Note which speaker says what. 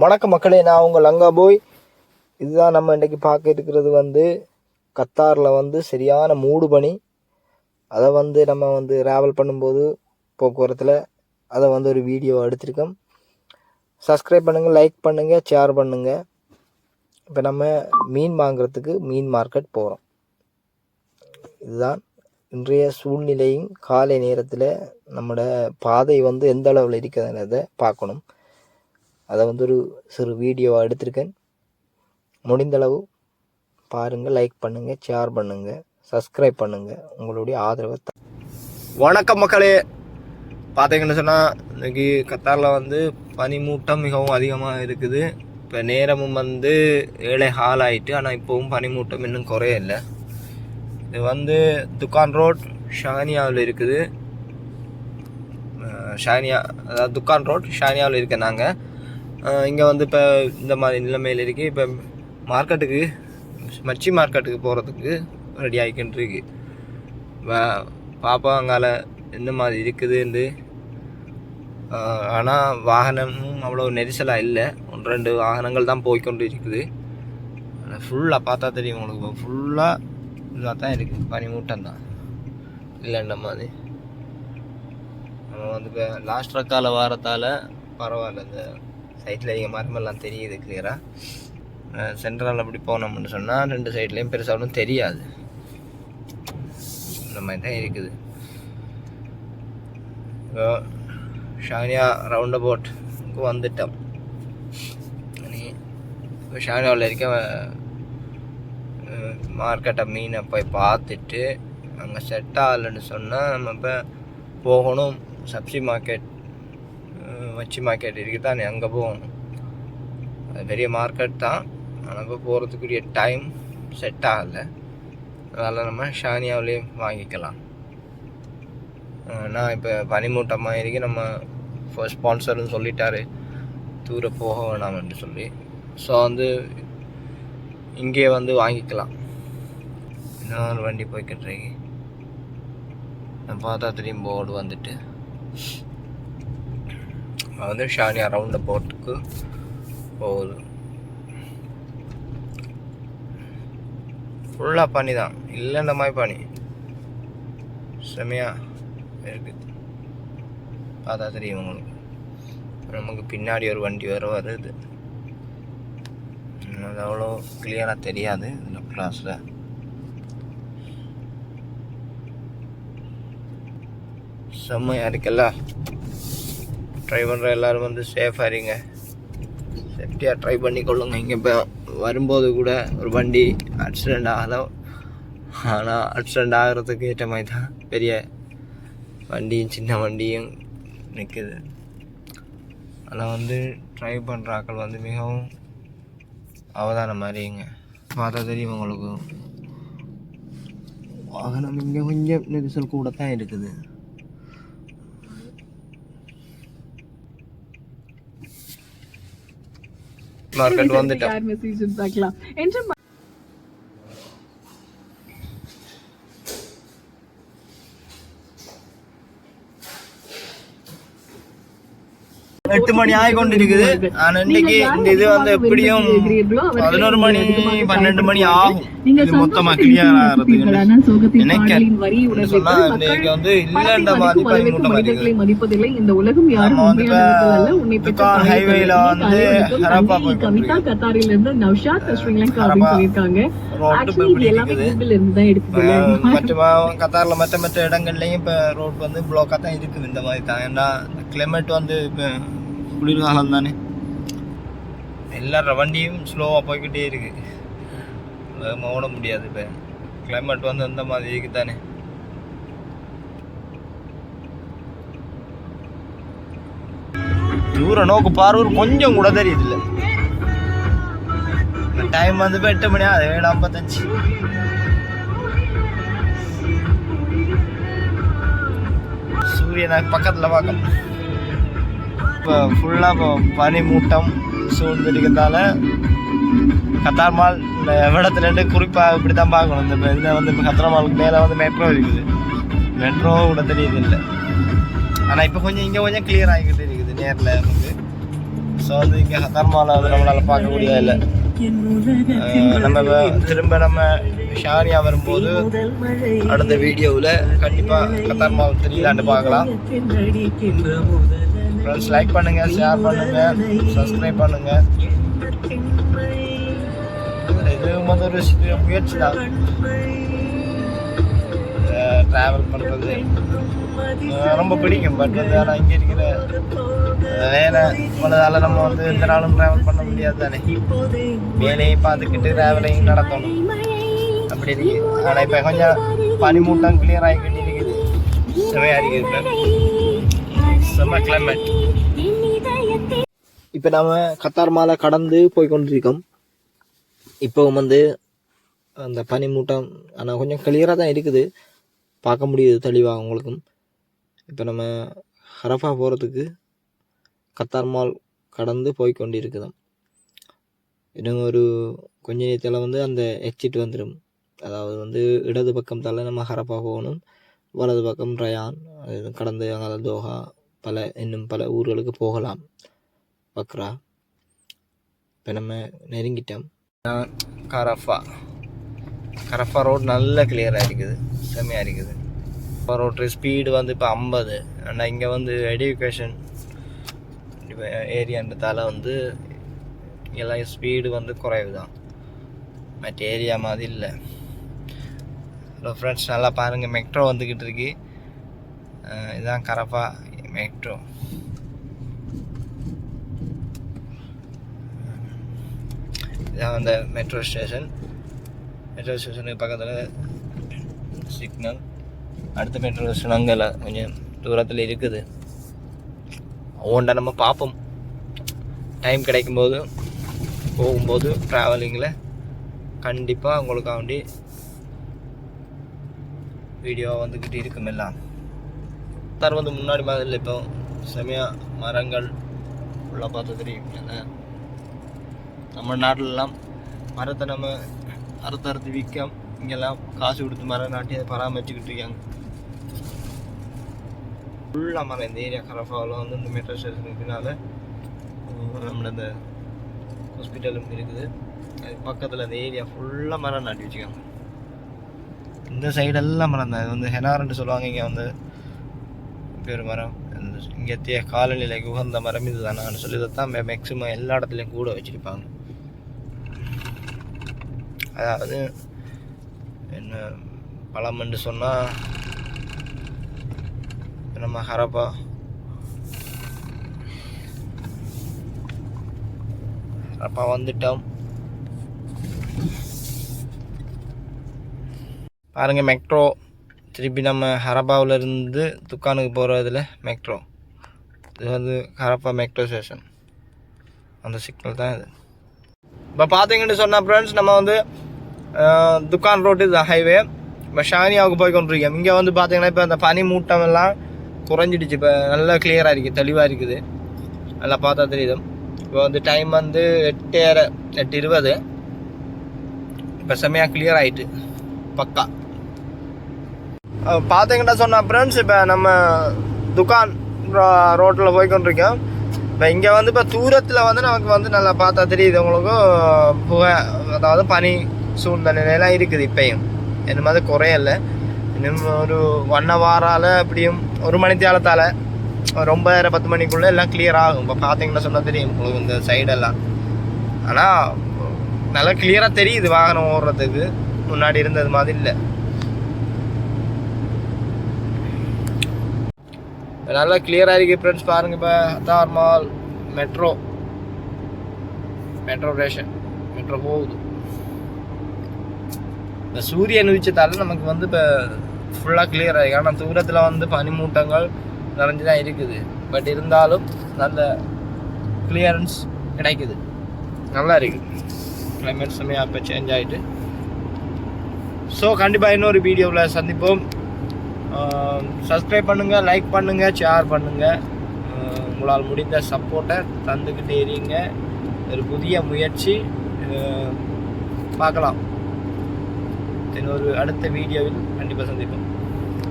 Speaker 1: வணக்க மக்களே நான் உங்கள் லங்கா போய். இதுதான் நம்ம இன்றைக்கி பார்க்க இருக்கிறது வந்து கத்தாரில் வந்து சரியான மூடு பனி அதை வந்து நம்ம வந்து ட்ராவல் பண்ணும்போது போக்குவரத்தில் அதை வந்து ஒரு வீடியோ எடுத்திருக்கோம். சப்ஸ்கிரைப் பண்ணுங்கள் லைக் பண்ணுங்கள் ஷேர் பண்ணுங்கள் இப்போ நம்ம மீன் வாங்குறதுக்கு மீன் மார்க்கெட் போகிறோம் இதுதான் இன்றைய சூழ்நிலையும் காலை நேரத்தில் நம்மளோட பாதை வந்து எந்த அளவில் இருக்கிறத பார்க்கணும். அதை வந்து ஒரு சிறு வீடியோவாக எடுத்திருக்கேன். முடிந்தளவு பாருங்கள் லைக் பண்ணுங்கள் ஷேர் பண்ணுங்கள் சப்ஸ்கிரைப் பண்ணுங்கள் உங்களுடைய ஆதரவை வணக்கம் மக்களே. பார்த்தீங்கன்னு சொன்னால் இன்றைக்கி கத்தாரில் வந்து பனிமூட்டம் மிகவும் அதிகமாக இருக்குது. இப்போ நேரமும் வந்து ஏழை ஹால் ஆகிட்டு ஆனால் இப்போவும் பனிமூட்டம் இன்னும் குறைய இல்லை. இது வந்து துக்கான் ரோட் ஷானியாவில் இருக்குது. ஷானியா அதாவது துக்கான் ரோட் ஷானியாவில் இருக்கேன் நாங்கள் இங்கே வந்து இப்போ இந்த மாதிரி நிலைமையில் இருக்கு இப்போ மார்க்கெட்டுக்கு மச்சி மார்க்கெட்டுக்கு போகிறதுக்கு ரெடி ஆகிக்கிட்டு இருக்கு பாப்பா அங்கால எந்த மாதிரி இருக்குதுன்னு ஆனால் வாகனமும் அவ்வளோ நெரிசலாக இல்லை. ஒன்று ரெண்டு வாகனங்கள் தான் போய்க்கொண்டு இருக்குது ஃபுல்லாக பார்த்தா தெரியும் உங்களுக்கு. ஃபுல்லாக இதாக தான் இருக்குது பனிமூட்டம் தான். இல்லைன்ற மாதிரி. நம்ம வந்து இப்போ லாஸ்ட் ரக்கால வாரத்தால் பரவாயில்ல. இந்த சைட்டில் அதிகமாக மரமெல்லாம் தெரியுது கிளியராக சென்ட்ரல் அப்படி போனோம்னு சொன்னால் ரெண்டு சைட்லேயும் பெருசாக ஒன்றும் தெரியாது. இந்த மாதிரி தான் இருக்குது. இப்போ ஷானியா ரவுண்ட் அபவுட்க்கு வந்துட்டோம். நீ இப்போ ஷானியாவில் இருக்க மார்க்கெட்டை மீனை போய் பார்த்துட்டு அங்கே செட் ஆகலைன்னு சொன்னால் நம்ம இப்போ போகணும். சப்சி மார்க்கெட் மச்சி மார்க்கெட் இருக்குது. தான் அங்கே போகணும். அது பெரிய மார்க்கெட் தான். ஆனால் இப்போ போகிறதுக்குரிய டைம் செட் ஆகலை. அதனால் நம்ம ஷானியாவிலேயே வாங்கிக்கலாம். நான் இப்போ பனிமூட்டமாக இருக்கு. நம்ம ஃபர்ஸ்ட் ஸ்பான்சர்னு சொல்லிட்டாரு. தூர போக வேணாம்னு சொல்லி. ஸோ வந்து இங்கே வந்து வாங்கிக்கலாம். இன்னொரு வண்டி போய்கிட்டு இருக்கு நான் பார்த்தா தெரியும் போர்டு வந்துட்டு. வந்து ஷானியா அரவுண்ட் போட்டுக்கு போகுது. ஃபுல்லாக பனி தான். இல்லைன்ற மாதிரி பனி. செமையா இருக்குது பார்த்தா தெரியும் உங்களுக்கு. நமக்கு பின்னாடி ஒரு வண்டி வர வருது. அது அவ்வளோ கிளியராக தெரியாது இந்த கிளாஸில் செம்மையாக இருக்குல்ல? ட்ரை பண்ணுற எல்லோரும் வந்து சேஃபாக இருங்க. சேஃப்டியாக ட்ரை பண்ணி கொள்ளுங்க இங்கே இப்போ வரும்போது கூட ஒரு வண்டி ஆக்சிடெண்ட் ஆகலாம் ஆனால் ஆக்சிடெண்ட் ஆகிறதுக்கு ஏற்ற மாதிரி தான் பெரிய வண்டியும் சின்ன வண்டியும் நிற்குது அதில் வந்து ட்ரை பண்ணுற ஆக்கள் வந்து மிகவும் அவதானம் மாதிரிங்க பார்த்தா தெரியும் உங்களுக்கு. வாகனம் இங்கே கொஞ்சம் நெரிசல் கூட தான் இருக்குது. மார்க்கெட் வந்துட்டோம் எட்டு மணி ஆகி கொண்டு இருக்குது ஆனா இன்னைக்கு இந்த இது வந்து எப்படியும் பதினோரு மணி பன்னெண்டு மணி ஆகும். இது மொத்தமா கிளியர் ஆகிறதுக்கு நினைக்கிறேன் சொன்னா இன்னைக்கு வந்து இல்லைன்ற மாதிரி நம்ம வந்து துக்கான்
Speaker 2: தந்தை,
Speaker 1: வந்து. ஹரப்பா
Speaker 2: கத்தாரில்
Speaker 1: மற்ற மற்ற இடங்கள்லையும் இப்போ ரோட் வந்து பிளாக்காக தான் இருக்குது. இந்த மாதிரி தான். ஏன்னா கிளைமேட் வந்து இப்போ குளிர்காலம் தானே எல்லார வண்டியும் ஸ்லோவாக போய்கிட்டே இருக்கு. வேகமாக ஓட முடியாது இப்போ. கிளைமேட் வந்து அந்த மாதிரி இருக்கு தானே தூர நோக்கு பார்வை கொஞ்சம் கூட தெரியுது இல்லை டைம் வந்து இப்போ எட்டு மணி அது ஏழு ஐம்பத்தஞ்சு. சூரியனாக பக்கத்தில் பார்க்கணும் இப்போ ஃபுல்லாக இப்போ பனி மூட்டம் சூழ்ந்துருக்கிறதால கத்தார் மால் இந்த இடத்துல குறிப்பாக இப்படி தான் பார்க்கணும். இந்த இதில் வந்து இப்போ கத்தார் மாலுக்கு மேலே வந்து மெட்ரோ இருக்குது. மெட்ரோ கூட தெரியுது இல்லை. ஆனால் இப்போ கொஞ்சம் இங்கே கொஞ்சம் கிளியர் ஆகிக்கிட்டு இருக்குது நேரில் நமக்கு ஸோ வந்து இங்கே கத்தார்மாலை வந்து நம்மளால் பார்க்கக்கூடிய இல்லை. நம்ம திரும்ப நம்ம ஷானியா வரும்போது அடுத்த வீடியோவில் கண்டிப்பாக கத்தார் தெரியலான்னு பார்க்கலாம். ஃப்ரெண்ட்ஸ் லைக் பண்ணுங்க ஷேர் பண்ணுங்க சப்ஸ்கிரைப் பண்ணுங்க. இது வந்து ஒரு முயற்சி தான். ட்ராவல் பண்ணுறது ரொம்ப பிடிக்கும் பட் வந்து ஆனால் இங்கே இருக்கிற வேலை உள்ளதால நம்ம வந்து எந்த நாளும் ட்ராவல் பண்ண முடியாது தானே. வேலையும் பார்த்துக்கிட்டு ட்ராவலையும் நடத்தணும். அப்படி இருக்கு. ஆனால் இப்போ கொஞ்சம் பனிமூட்டம் கிளியர் ஆகிக்கிட்டு இருக்குது செமையாக இருக்குது செம்ம கிளைமேட் இப்போ நாம கத்தார் மாலை கடந்து போய் கொண்டிருக்கோம். இப்போ வந்து அந்த பனிமூட்டம் ஆனால் கொஞ்சம் கிளியராக தான் இருக்குது. பார்க்க முடியுது தெளிவாக உங்களுக்கும். இப்போ நம்ம ஹரஃபா போகிறதுக்கு கத்தார் மால் கடந்து போய் கொண்டிருக்கிறோம். இன்னும் ஒரு கொஞ்ச நேரத்தில் வந்து அந்த எக்ஸிட் வந்துடும் அதாவது வந்து இடது பக்கம் தலை நம்ம ஹரப்பா போகணும். வலது பக்கம் ரயான் அது கடந்து அங்கே தோஹா பல இன்னும் பல ஊர்களுக்கு போகலாம். பக்ரா இப்போ நம்ம நெருங்கிட்டோம். கரஃபா. கரஃபா ரோடு நல்ல கிளியராக இருக்குது. செம்மையாக இருக்குது. இப்போ ரோட்டு ஸ்பீடு வந்து இப்போ ஐம்பது. ஆனால் இங்கே வந்து எடுக்கேஷன் ஏரியான்றதால வந்து எல்லாம் ஸ்பீடு வந்து குறைவு தான் மற்ற ஏரியா மாதிரி இல்லை. ஹலோ ஃப்ரெண்ட்ஸ் நல்லா பாருங்கள் மெட்ரோ வந்துக்கிட்டு இருக்கு. இதுதான் கரஃபா. மெட்ரோ இதான் அந்த மெட்ரோ ஸ்டேஷன் மெட்ரோ ஸ்டேஷனுக்கு பக்கத்தில் சிக்னல் அடுத்த மெட்ரோ ஸ்டேஷன் அங்கே இல்லை. கொஞ்சம் தூரத்தில் இருக்குது. ஒவ்வொன்றா நம்ம பார்ப்போம். டைம் கிடைக்கும்போது போகும்போது ட்ராவலிங்கில் கண்டிப்பாக உங்களுக்காக வேண்டி வீடியோ வந்துக்கிட்டு இருக்குமெல்லாம் எல்லாம் சார் வந்து முன்னாடி மாதிரி இல்லை இப்போ செமையாக மரங்கள் ஃபுல்லாக பார்த்து தெரியும் ஏன்னா நம்ம நாட்டிலலாம் மரத்தை நம்ம அறுத்து அறுத்து விற்க இங்கெல்லாம் காசு கொடுத்து மரம் நாட்டி அதை பராமரிச்சுக்கிட்டு இருக்காங்க. ஃபுல்லாக மரம் இந்த ஏரியா கரஃபாவில் வந்து இந்த மெட்ரோ ஸ்டேஷன் இருக்கிறனால நம்மளோட இந்த ஹாஸ்பிட்டலும் இருக்குது. அது பக்கத்தில் இந்த ஏரியா ஃபுல்லாக மரம் நாட்டி வச்சுக்காங்க. இந்த சைடெல்லாம் மரம் தான். இது வந்து ஹெனார்ன்னு சொல்லுவாங்க. இங்கே வந்து பேர் மரம் இங்கே காலநிலைக்கு உகந்த மரம் இது தானு சொல்லி தான் மேக்ஸிமம் எல்லா இடத்துலையும் கூட வச்சுருப்பாங்க. அதாவது என்ன பழம்னு சொன்னால் நம்ம ஹரப்பா ஹரப்பா வந்துட்டோம். பாருங்க மெட்ரோ திருப்பி நம்ம ஹரப்பாவில் இருந்து துக்கானுக்கு போகிறதுல மெட்ரோ இது வந்து ஹரப்பா மெட்ரோ ஸ்டேஷன் அந்த சிக்னல் தான் இது. இப்போ பார்த்தீங்கன்னு சொன்னால் ஃப்ரெண்ட்ஸ் நம்ம வந்து துக்கான் ரோட்டு இது ஹைவே இப்போ ஷானியாவுக்கு போய் கொண்டிருக்கோம். இங்கே வந்து பார்த்தீங்கன்னா இப்போ அந்த பனி மூட்டம் எல்லாம் குறைஞ்சிடுச்சு. இப்போ நல்லா கிளியராக இருக்குது தெளிவாக இருக்குது. நல்லா பார்த்தா தெரியுது. இப்போ வந்து டைம் வந்து எட்டு எட்டு இருபது. இப்போ செம்மையாக கிளியர் ஆகிட்டு பக்கா. பார்த்தீங்கன்னா சொன்ன ஃப்ரெண்ட்ஸ் இப்போ நம்ம துக்கான் ரோட்டில் போய்கொண்டிருக்கோம். இப்போ இங்கே வந்து இப்போ தூரத்தில் வந்து நமக்கு வந்து நல்லா பார்த்தா தெரியுது உங்களுக்கும் புகை அதாவது பனி சூழ்நிலையெல்லாம் இருக்குது இப்பயும். என்ன மாதிரி குறையல. இன்னும் ஒரு ஒன் ஹவரால் எப்படியும் ஒரு மணி தேலத்தால் ரொம்ப பத்து மணிக்குள்ளே எல்லாம் கிளியர் ஆகும். இப்போ பார்த்தீங்கன்னா சொன்னால் தெரியும் உங்களுக்கு இந்த சைடெல்லாம் ஆனால் நல்லா கிளியராக தெரியுது வாகனம் ஓடுறதுக்கு. முன்னாடி இருந்தது மாதிரி இல்லை. நல்லா கிளியராக இருக்குது ஃப்ரெண்ட்ஸ் பாருங்க இப்போ தார்மால் mall metro metro station metro போகுது. இந்த சூரியன் உதிச்சத்தால் நமக்கு வந்து இப்போ ஃபுல்லாக கிளியர் ஆகி ஆனால் தூரத்தில் வந்து பனிமூட்டங்கள் நிறைஞ்சு தான் இருக்குது. பட் இருந்தாலும் நல்ல கிளியரன்ஸ் கிடைக்குது. நல்லா இருக்குது கிளைமேட் செம்மையாக இப்போ சேஞ்ச் ஆகிட்டு ஸோ கண்டிப்பாக இன்னொரு வீடியோவில் சந்திப்போம். சப்ஸ்கிரைப் பண்ணுங்கள் லைக் பண்ணுங்கள் ஷேர் பண்ணுங்கள் உங்களால் முடிந்த சப்போர்ட்டை தந்துக்கிட்டே இருங்க ஒரு புதிய முயற்சி. பார்க்கலாம். இன்னொரு அடுத்த வீடியோவில் கண்டிப்பாக சந்திப்போம்.